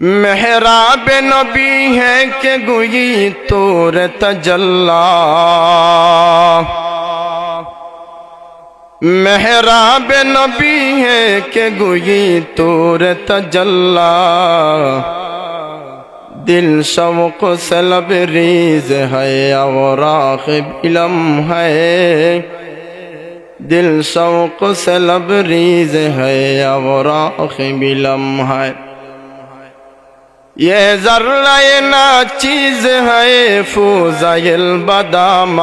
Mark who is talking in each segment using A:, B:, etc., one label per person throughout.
A: محراب نبی ہے کہ گوئی تور تجلہ محراب نبی ہے کہ گوئی تور تجلہ دل شوق سلب ریز ہے اور راغب علم ہے دل شوق سلب ریز ہے اور راغب علم ہے یہ ذرہ نا چیز ہے فوزائل البدامہ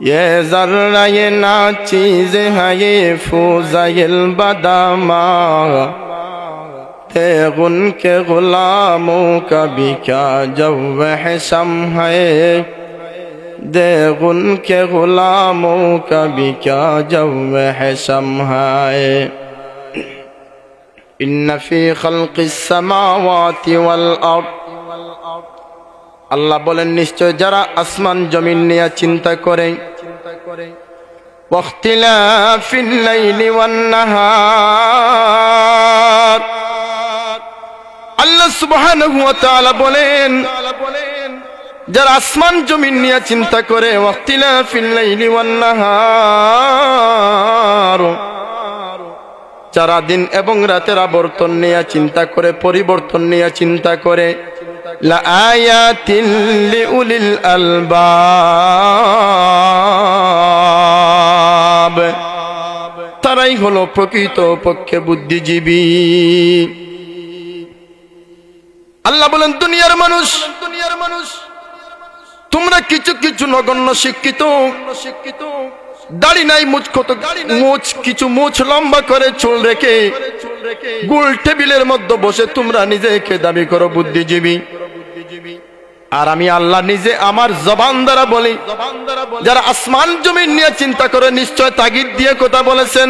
A: یہ ذرہ نا چیز ہے یہ فوزائل البدامہ تیغن کے غلاموں کا بھی کیا جو حسم ہے۔ دیغن کے غلاموں کا بھی کیا جو حسم ہے۔ है إن في خلق السماوات والأرض আল্লাহ বলেন নিশ্চয় যারা আসমান জমিন নিয়ে চিন্তা করে واختلاف الليل والنهار আল্লাহ সুবহানাহু ওয়া তাআলা বলেন যারা আসমান জমিন নিয়ে চিন্তা করে ওয়াক্তিলাফিল লাইলি ওয়ান নাহার যারা দিন এবং রাতের আবর্তন নিয়ে চিন্তা করে, পরিবর্তন নিয়ে চিন্তা করে। লিউলিল আলবাব। তারাই হলো প্রকৃত পক্ষে বুদ্ধিজীবী। আল্লাহ বলেন, দুনিয়ার মানুষ দুনিয়ার মানুষ তোমরা কিছু কিছু নগণ্য শিক্ষিত শিক্ষিত। দাড়ি নাই মুছ কত মুছ কিছু মুছ লম্বা করে চুল রেখে। গুল টেবিলের মধ্যে বসে তোমরা নিজেকে দাবি করো বুদ্ধিজীবী। আর আমি আল্লাহ নিজে আমার জবান দ্বারা বলি। যারা আসমান জমিন নিয়ে চিন্তা করে নিশ্চয় তাগিদ দিয়ে কথা বলেছেন।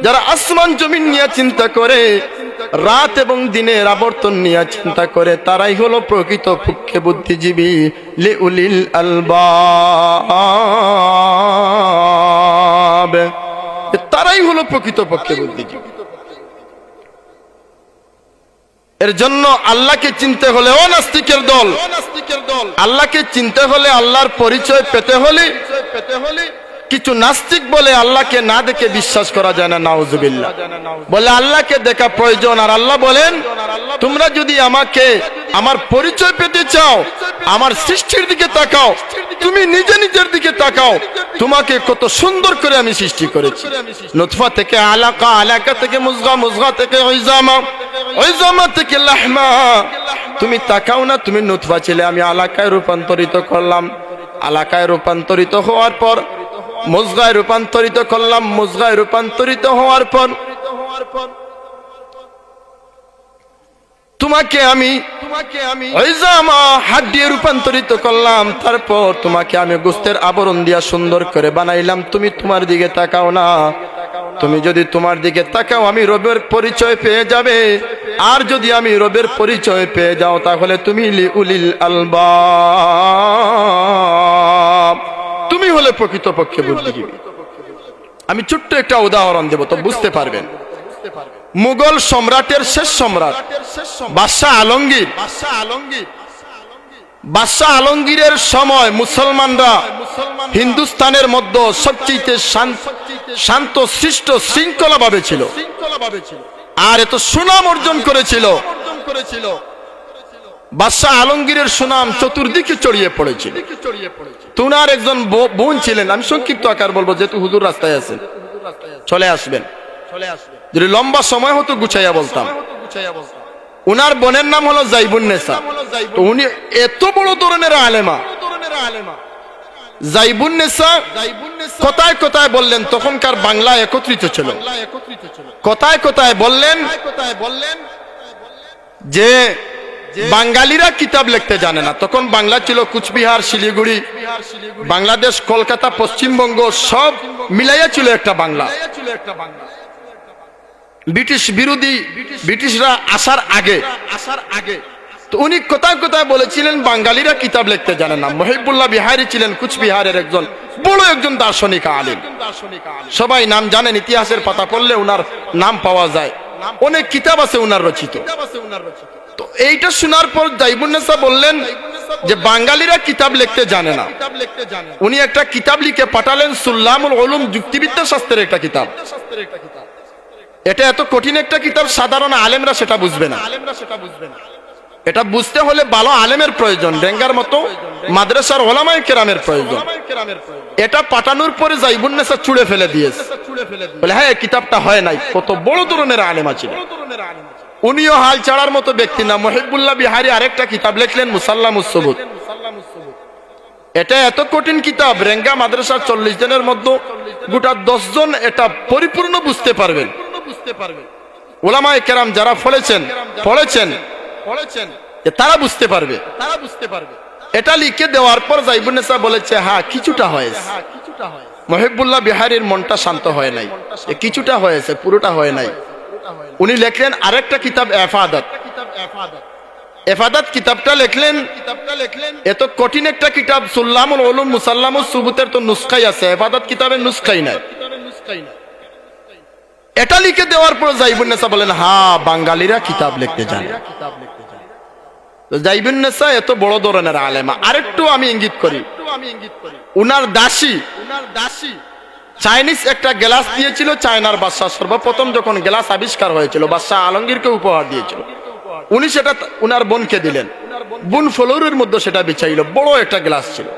A: যারা আসমান জমিন নিয়ে চিন্তা করে রাত এবং দিনের আবর্তন নিয়ে চিন্তা করে, তারাই হলো প্রকৃত পক্ষে বুদ্ধিজীবী লে উলিল আলবাব। তারাই হলো প্রকৃত পক্ষে বুদ্ধিজীবী। এর জন্য আল্লাহকে চিনতে হলে ও নাস্তিকের দল, আল্লাহকে চিনতে হলে আল্লাহর পরিচয় পেতে হলে পেতে হলে কিছু নাস্তিক বলে আল্লাহকে না দেখে বিশ্বাস করা যায় না, নাউজুবিল্লাহ। বলে আল্লাহকে দেখা প্রয়োজন, আর আল্লাহ বলেন, তোমরা যদি আমাকে আমার পরিচয় পেতে চাও, আমার সৃষ্টির দিকে তাকাও, তুমি নিজে নিজের দিকে তাকাও, তোমাকে কত সুন্দর করে আমি সৃষ্টি করেছি। নুতফা থেকে আলাকা আলাকা থেকে মুজগা মুজগা থেকে ওইজামা ওইজামা থেকে লাহমা। তুমি তাকাও না, তুমি নুতফা ছিলে, আমি আলাকায় রূপান্তরিত করলাম। আলাকায় রূপান্তরিত হওয়ার পর মুজগায় রূপান্তরিত করলাম, মুজগায় রূপান্তরিত হওয়ার পর তোমাকে আমি তোমাকে আমি হাত দিয়ে রূপান্তরিত করলাম, তারপর তোমাকে আমি গোস্তের আবরণ দিয়া সুন্দর করে বানাইলাম। তুমি তোমার দিকে তাকাও না। তুমি যদি তোমার দিকে তাকাও, আমি রবের পরিচয় পেয়ে যাবে। আর যদি আমি রবের পরিচয় পেয়ে যাও, তাহলে তুমি উলিল আলবাব। তুমি হলে প্রকৃতপক্ষে বুদ্ধিজীবী। আমি ছোট্ট একটা উদাহরণ দেব তো বুঝতে পারবেন। মুঘল সম্রাটের শেষ সম্রাট বাদশাহ আলমগীর। বাদশাহ আলমগীর। বাদশাহ আলমগীরের সময় মুসলমানরা হিন্দুস্তানের মধ্যে সবচেয়ে শান্ত সৃষ্ট শৃঙ্খলা ভাবে ছিল। আর এত সুনাম অর্জন করেছিল। বাদশাহ আলমগীরের সুনাম চতুর্দিকে চড়িয়ে পড়েছিল তুনার একজন বোন ছিলেন, আমি সংক্ষিপ্ত আকার বলব, যেহেতু হুজুর রাস্তায় আছেন। চলে আসবেন। চলে আসবেন যদি লম্বা সময় হতো গুছাইয়া বলতাম। উনার বোনের নাম হলো জাইবুন্নেসা তো উনি এত বড় ধরনের আলেমা। জাইবুন্নেসা কোথায় কোথায় বললেন, তখনকার বাংলা একত্রিত ছিল। কোথায় কোথায় বললেন কোথায় বললেন, যে বাঙালিরা কিতাব লিখতে জানে না। তখন বাংলা ছিল কুচবিহার, শিলিগুড়ি, বাংলাদেশ, কলকাতা, পশ্চিমবঙ্গ, সব মিলাইয়া ছিল একটা বাংলা। ব্রিটিশ বিরোধী, ব্রিটিশরা আসার আগে আসার আগে। তো উনি কোথায় কোথায় বলেছিলেন, বাঙালিরা কিতাব লিখতে জানে না। মহিবুল্লাহ বিহারি ছিলেন কুচবিহারের একজন বড় একজন দার্শনিক আলিম। সবাই নাম জানেন, ইতিহাসের পাতা পড়লে উনার নাম পাওয়া যায়। অনেক কিতাব আছে উনার রচিত। তো এইটা শোনার পর জাইবুন্নেসা বললেন যে বাঙালিরা কিতাব লিখতে জানে না। উনি একটা কিতাব লিখে পাঠালেন সুল্লামুল ওলুম যুক্তিবিদ্যা শাস্ত্রের একটা কিতাব। এটা এত কঠিন একটা কিতাব, সাধারণ আলেমরা সেটা বুঝবে না। এটা বুঝতে হলে ভালো আলেমের প্রয়োজন, ডেঙ্গার মতো মাদ্রাসার ওলামাই কেরামের প্রয়োজন। এটা পাঠানোর পরে জাইবুন্নেসা ছুড়ে ফেলে দিয়েছে। বলে হ্যাঁ কিতাবটা হয় নাই। কত বড় ধরনের আলেম আছে। উনিও হাল ছাড়ার মতো ব্যক্তি না। মহিবুল্লাহ বিহারি আরেকটা কিতাব লিখলেন, মুসাল্লাম উসবুত এটা এত কঠিন কিতাব, রেঙ্গা মাদ্রাসার চল্লিশ জনের মধ্যে গোটা দশ জন এটা পরিপূর্ণ বুঝতে পারবেন। ওলামায় কেরাম যারা ফলেছেন পড়েছেন পড়েছেন তারা বুঝতে পারবে তারা বুঝতে পারবে। এটা লিখে দেওয়ার পর জাইবুন্নেসা বলেছে হ্যাঁ কিছুটা হয়েছে। মহিবুল্লাহ বিহারীর মনটা শান্ত হয় নাই। কিছুটা হয়েছে, পুরোটা হয় নাই। উনি লেখলেন আরেকটা কিতাব এফাদত। কিতাবটা লেখলেন কিতাবটা লেখলেন, এত কঠিন একটা কিতাব, সুল্লামুল ওলুম মুসাল্লামুল সুবুতের তো নুসখাই আছে কিতাবের নুসখাই নাই। এটা লিখে দেওয়ার পর জাইবুন্নেসা বলেন হ্যাঁ বাঙালিরা কিতাব লিখতে জানে। এত বড় ধরনের আলেমা। আরেকটু আমি ইঙ্গিত করি। উনার দাসী উনার দাসী চাইনিজ একটা গ্লাস দিয়েছিল চায়নার বাদশাহ সর্বপ্রথম যখন গ্লাস আবিষ্কার হয়েছিল, বাদশাহ আলমগীরকে উপহার দিয়েছিল। উনি সেটা উনার বোনকে দিলেন। বোন ফ্লোরের মধ্যে সেটা বিছাইল। বড় একটা গ্লাস ছিল।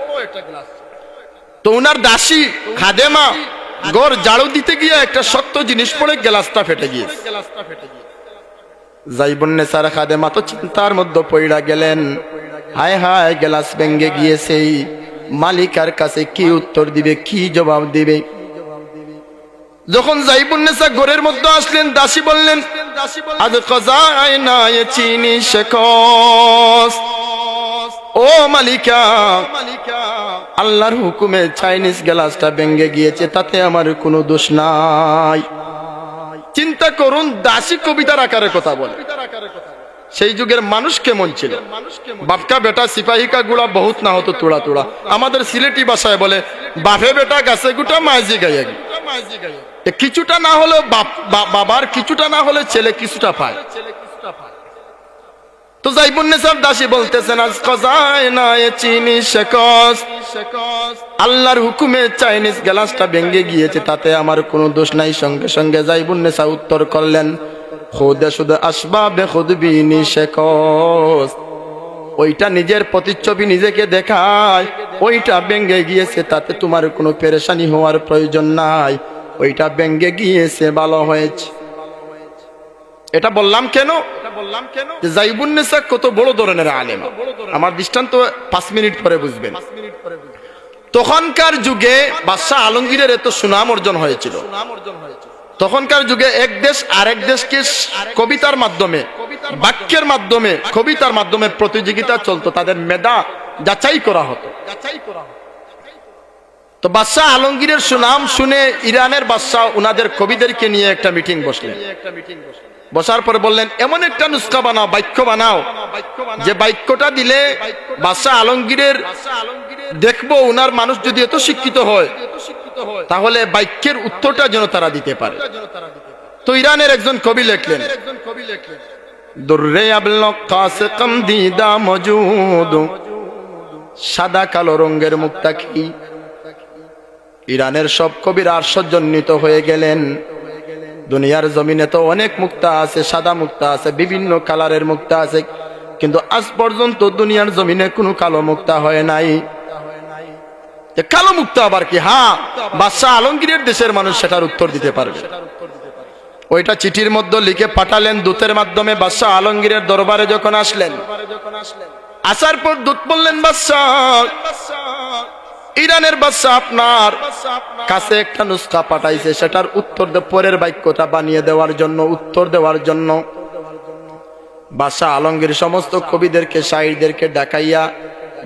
A: তো উনার দাসী খাদেমা গড় জাড়ু দিতে গিয়ে একটা শক্ত জিনিস পড়ে গ্লাসটা ফেটে গিয়েছে। যাইবন্নে সার খাদেমা তো চিন্তার মধ্যে পইড়া গেলেন। হায় হায়, গ্লাস ভেঙ্গে গিয়েছে। মালিকার কাছে কি উত্তর দিবে, কি জবাব দিবে? যখন জাইবুন্নেসা ঘরের মধ্যে আসলেন, দাসী বললেন, আজ কজায় না চিনি শেখস ও মালিকা, আল্লাহর হুকুমে চাইনিজ গ্লাসটা ভেঙ্গে গিয়েছে, তাতে আমার কোনো দোষ নাই। চিন্তা করুন, দাসী কবিতার আকারে কথা বলে। সেই যুগের মানুষ কেমন ছিল? বাপকা বেটা, সিপাহিকা গুড়া বহুত না হতো তোড়া তোড়া। আমাদের সিলেটি ভাষায় বলে, বাপে বেটা গাছে গুটা মাঝি গায়ে এ কিছুটা না হলেও বাবার কিছুটা না হলে ছেলে কিছুটা পায়। তো জাইবুন্নেসার দাসী বলতেছেন, আজ কজায় না চিনি শেকস আল্লাহর হুকুমে চাইনিজ গ্লাসটা ভেঙে গিয়েছে, তাতে আমার কোনো দোষ নাই। সঙ্গে সঙ্গে জাইবুন্নেসা উত্তর করলেন, খুদে শুধু আসবা বে খুদ বিনি শেকস ওইটা নিজের প্রতিচ্ছবি নিজেকে দেখায়, ওইটা ব্যঙ্গে গিয়েছে, তাতে তোমার কোনো পেরেশানি হওয়ার প্রয়োজন নাই। ওইটা ব্যাঙ্গে গিয়েছে, ভালো হয়েছে। এটা বললাম কেন? বললাম কেন জাইবুন্নেসা কত বড় ধরনের আলেম। আমার দৃষ্টান্ত পাঁচ মিনিট পরে বুঝবেন। তখনকার যুগে বাদশাহ আলমগীরের এত সুনাম অর্জন হয়েছিল। তখনকার যুগে এক দেশ আরেক দেশকে কবিতার মাধ্যমে, বাক্যের মাধ্যমে, কবিতার মাধ্যমে প্রতিযোগিতা চলতো। তাদের মেধা যাচাই করা হতো। তো বাদশাহ আলমগীরের সুনাম শুনে ইরানের বাদশাহ উনাদের কবিদেরকে নিয়ে একটা মিটিং বসলেন। বসার পরে বললেন, এমন একটা নুস্কা বানাও, বাক্য বানাও, যে বাক্যটা দিলে বাদশাহ আলমগীরের দেখব উনার মানুষ যদি এত শিক্ষিত হয়, তাহলে বাক্যের উত্তরটা যেন তারা দিতে পারে। তো ইরানের একজন কবি লেখলেন, দুর্রে আবল কাসে দিদা মজুদ, সাদা কালো রঙের মুক্তা কি ইরানের সব কবিরা আশ্চর্যান্বিত হয়ে গেলেন। দুনিয়ার জমিনে তো অনেক মুক্তা আছে, সাদা মুক্তা আছে, বিভিন্ন কালারের মুক্তা আছে, কিন্তু আজ পর্যন্ত দুনিয়ার জমিনে কোনো কালো মুক্তা হয় নাই। কালো মুক্তা আবার কি? হ্যাঁ বাদশাহ আলমগীরের দেশের মানুষ সেটার উত্তর দিতে পারবে। ওইটা চিঠির মধ্যে লিখে পাঠালেন, দূতের মাধ্যমে বাদশাহ আলমগীরের দরবারে যখন আসলেন, আসার পর দূত বললেন, বাদশাহ ইরানের বাদশাহ আপনার কাছে একটা নুস্খা পাঠাইছে, সেটার উত্তর পরের বাক্যটা বানিয়ে দেওয়ার জন্য, উত্তর দেওয়ার জন্য। বাদশাহ আলমগীর সমস্ত কবিদেরকে শাহিরদেরকে ডাকাইয়া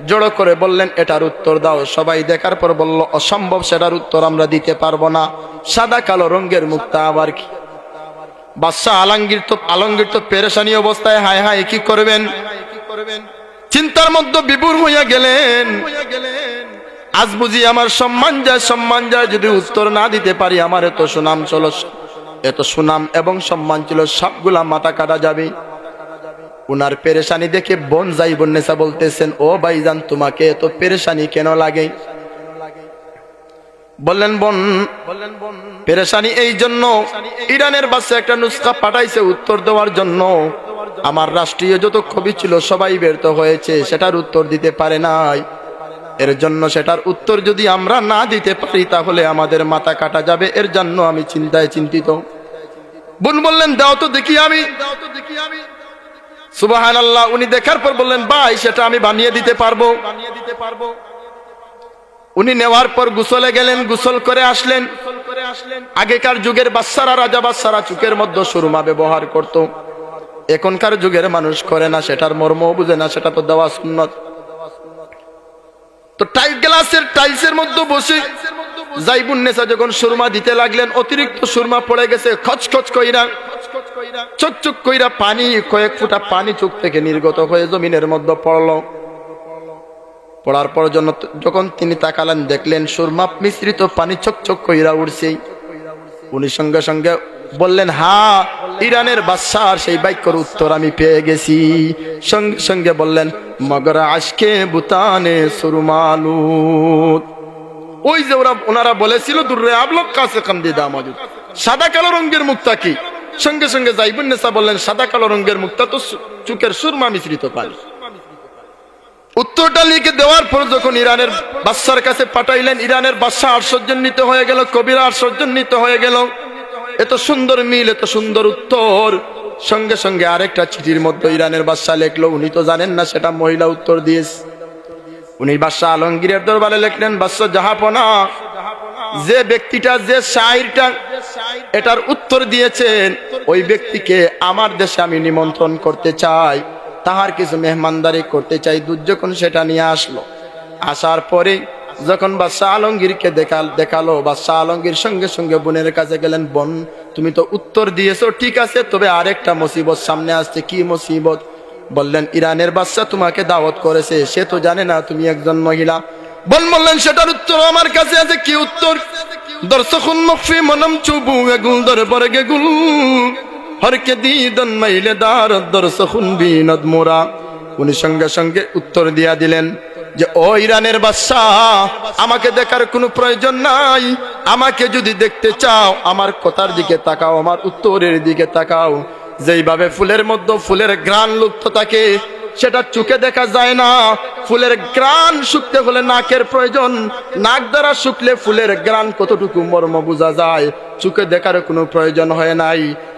A: জড়ো করে বললেন, এটার উত্তর দাও। সবাই দেখার পর বলল, অসম্ভব, সেটার উত্তর আমরা দিতে পারব না। সাদা কালো রঙের মুক্তা আবার কি? বাদশাহ আলমগীর তো আলমগীর তো পেরেশানি অবস্থায়, হায় হায়, কি করবেন? চিন্তার মধ্যে বিভোর হইয়া গেলেন। আজ বুঝি আমার সম্মান যায় সম্মান যায়, যদি উত্তর না দিতে পারি, আমার এত সুনাম চলো, এত সুনাম এবং সম্মান ছিল, সবগুলা মাথা কাটা যাবে। উনার পেরেশানি দেখে বোন যাই বন্যেসা বলতেছেন, ও ভাইজান, তোমাকে এত পেরেশানি কেন লাগে? বললেন, বোন বললেন বোন পেরেশানি এই জন্য, ইরানের বাসে একটা নুস্খা পাঠাইছে উত্তর দেওয়ার জন্য। আমার রাষ্ট্রীয় যত কবি ছিল, সবাই ব্যর্থ হয়েছে, সেটার উত্তর দিতে পারে নাই। এর জন্য সেটার উত্তর যদি আমরা না দিতে পারি, তাহলে আমাদের মাথা কাটা যাবে। এর জন্য আমি চিন্তায় চিন্তিত। বোন বললেন, দাও তো দেখি আমি। সুবাহান আল্লাহ উনি দেখার পর বললেন, ভাই, সেটা আমি বানিয়ে দিতে পারব। বানিয়ে দিতে পারব উনি নেওয়ার পর গুসলে গেলেন, গুসল করে আসলেন। আগেকার যুগের বাচ্চারা, রাজা বাচ্চারা চুকের মধ্যে সুরমা ব্যবহার করত। এখনকার যুগের মানুষ করে না, সেটার মর্ম বুঝে না, সেটা তো দেওয়া সুন্নত। তো টাইল গ্লাসের টাইলসের মধ্যে বসে জাইবুন্নেসা যখন সুরমা দিতে লাগলেন, অতিরিক্ত সুরমা পড়ে গেছে, খচখচ কইরা চোখ কইরা পানি, কয়েক ফুটা পানি চোখ থেকে নির্গত হয়ে জমিনের মধ্যে পড়ল। পড়ার পর জন্য যখন তিনি তাকালেন, দেখলেন সুরমা মিশ্রিত পানি চকচক কইরা উঠছে উনি সঙ্গে সঙ্গে বললেন, হা, ইরানের বাদশার সেই বাক্যর উত্তর আমি পেয়ে গেছি। সঙ্গে সঙ্গে বললেন, মগরা আজকে বুতানে সুরমালুত। ওই যে ওরা, ওনারা বলেছিল, দুর্রে আবলক কাছে কান্দিদা মজুদ। সাদা কালো রঙের মুক্তা কি? সঙ্গে সঙ্গে যাইবুন নেসা বললেন, সাদা কালো রঙের মুক্তা তো চুকের সুরমা মিশ্রিত পানি উত্তরটা লিখে দেওয়ার পর যখন ইরানের বাদশার কাছে পাঠাইলেন, ইরানের বাদশা আশ্চর্যান্বিত হয়ে গেল, কবিরা আশ্চর্যান্বিত হয়ে গেল। এত সুন্দর মিল, এত সুন্দর উত্তর। সঙ্গে সঙ্গে আরেকটা চিঠির মধ্যে ইরানের বাদশা লেখলো, উনি তো জানেন না, সেটা মহিলা উত্তর দিয়েছে। উনি বাদশাহ আলমগীরের দরবারে লিখলেন, বাদশাহ, জাহাপনা, যে ব্যক্তিটা, যে শায়রটা, এটার উত্তর দিয়েছেন, ওই ব্যক্তিকে আমার দেশে আমি নিমন্ত্রণ করতে চাই। তাহার কিছু মেহমানদারি করতে চাই যখন সেটা নিয়ে আসলো। আসার পরে যখন বাদশাহ আলমগীরকে দেখাল দেখাল, বাদশাহ আলমগীর সঙ্গে সঙ্গে বোনের কাছে গেলেন, বোন, তুমি তো উত্তর দিয়েছ, ঠিক আছে, তবে আরেকটা মুসিবত সামনে আসছে। কি মুসিবত? বললেন, ইরানের বাদশা তোমাকে দাওয়াত করেছে, সে তো জানে না তুমি একজন মহিলা। বল বললেন, সেটার উত্তর আমার কাছে আছে, কি উত্তর? দর্শকুন মফি মনম চুবু এগুল দরবার গেগুল হরকে দিদন মাইলে দার, দর্শকুন বিনদ মোরা। উনি সঙ্গে সঙ্গে উত্তর দিয়া দিলেন যে, ও ইরানের বাদশাহ, আমাকে দেখার কোনো প্রয়োজন নাই। আমাকে যদি দেখতে চাও, আমার কথার দিকে তাকাও, আমার উত্তরের দিকে তাকাও। যেইভাবে ফুলের মধ্যে ফুলের গ্রান লুপ্ত থাকে, সেটা চোখে দেখা যায় না। ফুলের গ্রান শুকতে হলে নাকের প্রয়োজন। নাক দ্বারা শুকলে ফুলের গ্রান কতটুকু মর্ম বোঝা যায়, চোখে দেখার কোনো প্রয়োজন হয় নাই।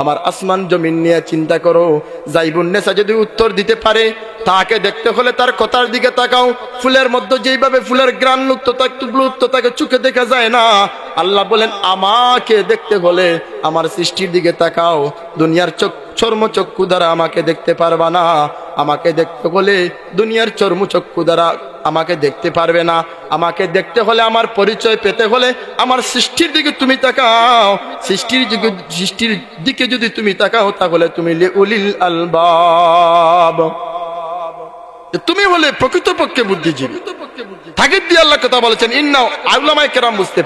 A: আমার আসমান জমিন নিয়ে চিন্তা করো। জাইবুন্নেসা যদি উত্তর দিতে পারে, তাকে দেখতে হলে তার কথার দিকে তাকাও। ফুলের মধ্যে যেইভাবে ফুলের থাকতে লুপ্ত তাকে চোখে দেখা যায় না। আল্লাহ বলেন, আমাকে দেখতে হলে আমার সৃষ্টির দিকে তাকাও। দুনিয়ার চোখ চর্মচক্ষু দ্বারা আমাকে দেখতে পারবা না। আমাকে দেখতে হলে দুনিয়ার চর্মচক্ষু দ্বারা আমাকে দেখতে পারবে না। আমাকে দেখতে হলে, আমার পরিচয় পেতে হলে, আমার সৃষ্টির দিকে তুমি তাকাও। সৃষ্টির দিকে সৃষ্টির দিকে যদি তুমি তাকাও, তাহলে তুমি উলিল আলবাব। তুমি হলে প্রকৃতপক্ষে বুদ্ধিজীবী। তাকে দিয়ে আল্লাহ কথা বলেছেন ইন্নাও আউলামায় কেরাম বুঝতে